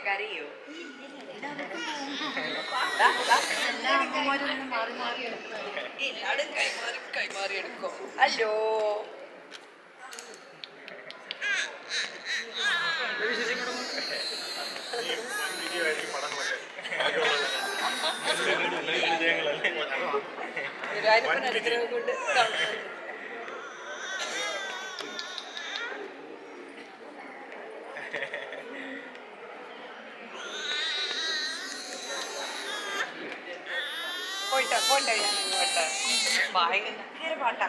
കരയോ എല്ലാടും കൈമാറി കൈമാറി എടുക്കും ഹലോ ഗുരുവായൂരപ്പൻ അനുഗ്രഹം കൊണ്ട് പോയിട്ടോ പോണ്ടോ ഭയങ്കര പാട്ടാ.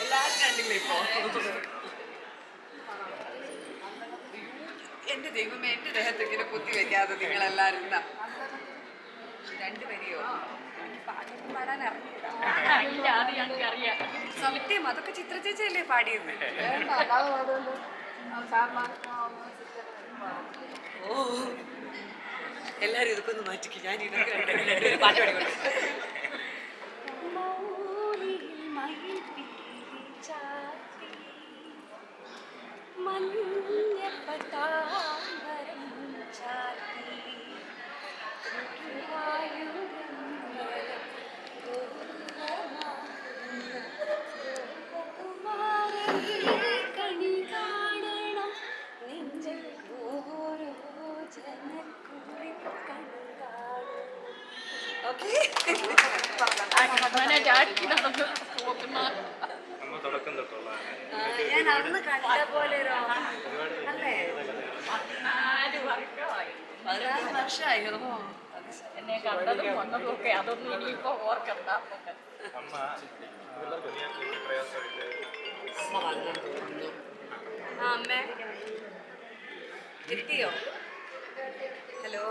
എല്ലാവരും കണ്ടില്ലേ ഇപ്പോ? എന്റെ ദൈവമേ എന്റെ ദേഹത്തെങ്കിലും കുത്തി വെക്കാതെ നിങ്ങളെല്ലാരും രണ്ടുപേരെയോ എനിക്ക് പാടാൻ അറിഞ്ഞില്ല സത്യം അതൊക്കെ ചിത്ര ചേച്ചിയല്ലേ പാടിയത്? ഓ. എല്ലാരും ഇതൊക്കെ ഒന്ന് മാറ്റിക്ക്. ഞാൻ ഇതൊക്കെ പാട്ട് ഞാൻ അന്ന് കണ്ട പോലെ ഒരു അല്ലേ പതിനാറ് വർഷമായോ എന്നെ കണ്ടതും വന്നതും ഒക്കെ അതൊന്നും ഇനിയിപ്പോ ഓർക്കണ്ട അമ്മേ. എത്തിയോ ഹലോ?